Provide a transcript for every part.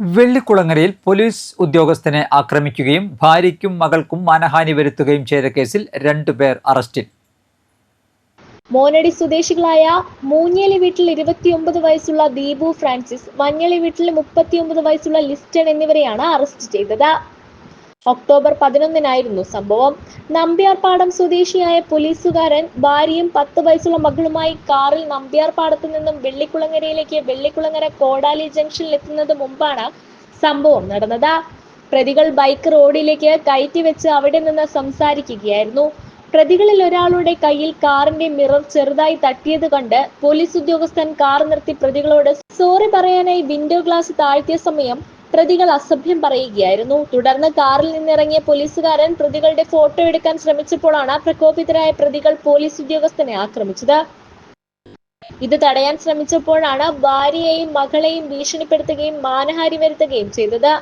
വെള്ളിക്കുളങ്ങരയിൽ police ഉദ്യോഗസ്ഥനെ ആക്രമിക്കുകയും ഭാര്യയ്ക്കും മകൾക്കും മാനഹാനി വരുത്തുകയും ചെയ്ത കേസിൽ രണ്ടുപേർ അറസ്റ്റിൽ. മോനടി സ്വദേശികളായ മൂഞ്ഞേലി വീട്ടിൽ ഇരുപത്തിയൊമ്പത് വയസ്സുള്ള ദീപു ഫ്രാൻസിസ് മഞ്ഞളി വീട്ടിൽ മുപ്പത്തിയൊമ്പത് വയസ്സുള്ള ലിസ്റ്റൺ എന്നിവരെയാണ് അറസ്റ്റ് ചെയ്തത്. ഒക്ടോബർ പതിനൊന്നിനായിരുന്നു സംഭവം. നമ്പ്യാർപാടം സ്വദേശിയായ പോലീസുകാരൻ ഭാര്യയും പത്ത് വയസ്സുള്ള മകളുമായി കാറിൽ നമ്പ്യാർപാടത്തു നിന്നും വെള്ളിക്കുളങ്ങരയിലേക്ക് വെള്ളിക്കുളങ്ങര കോടാലി ജംഗ്ഷനിൽ എത്തുന്നത് മുമ്പാണ് സംഭവം നടന്നത്. പ്രതികൾ ബൈക്ക് റോഡിലേക്ക് കയറ്റി വെച്ച് അവിടെ നിന്ന് സംസാരിക്കുകയായിരുന്നു. പ്രതികളിൽ ഒരാളുടെ കയ്യിൽ കാറിന്റെ മിറർ ചെറുതായി തട്ടിയത് കണ്ട് പോലീസ് ഉദ്യോഗസ്ഥൻ കാർ നിർത്തി പ്രതികളോട് സോറി പറയാനായി വിൻഡോ ഗ്ലാസ് താഴ്ത്തിയ സമയം പ്രതികൾ അസഭ്യം പറയുകയായിരുന്നു. തുടർന്ന് കാറിൽ നിന്നിറങ്ങിയ പോലീസുകാരൻ പ്രതികളുടെ ഫോട്ടോ എടുക്കാൻ ശ്രമിച്ചപ്പോഴാണ് പ്രകോപിതരായ പ്രതികൾ പോലീസ് ഉദ്യോഗസ്ഥനെ ആക്രമിച്ചത്. ഇത് തടയാൻ ശ്രമിച്ചപ്പോഴാണ് ഭാര്യയെയും മകളെയും ഭീഷണിപ്പെടുത്തുകയും മാനഹാനി വരുത്തുകയും ചെയ്തത്.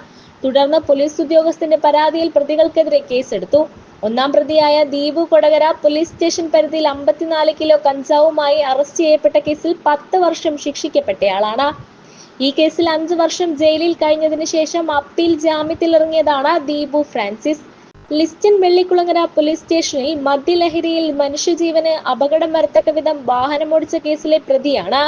തുടർന്ന് പോലീസ് ഉദ്യോഗസ്ഥന്റെ പരാതിയിൽ പ്രതികൾക്കെതിരെ കേസെടുത്തു. ഒന്നാം പ്രതിയായ ദീപു കൊടകര പോലീസ് സ്റ്റേഷൻ പരിധിയിൽ അമ്പത്തിനാല് കിലോ കഞ്ചാവുമായി അറസ്റ്റ് ചെയ്യപ്പെട്ട കേസിൽ പത്ത് വർഷം ശിക്ഷിക്കപ്പെട്ടയാളാണ്. ഈ കേസിൽ അഞ്ചു വർഷം ജയിലിൽ കഴിഞ്ഞതിന് ശേഷം അപ്പീൽ ജാമ്യത്തിൽ ഇറങ്ങിയതാണ് ദീപു ഫ്രാൻസിസ്. ലിസ്റ്റൻ വെള്ളിക്കുളങ്ങര പോലീസ് സ്റ്റേഷനിൽ മദ്യലഹരിയിൽ മനുഷ്യജീവന് അപകടം വരത്തക്ക വിധം വാഹനമോടിച്ച കേസിലെ പ്രതിയാണ്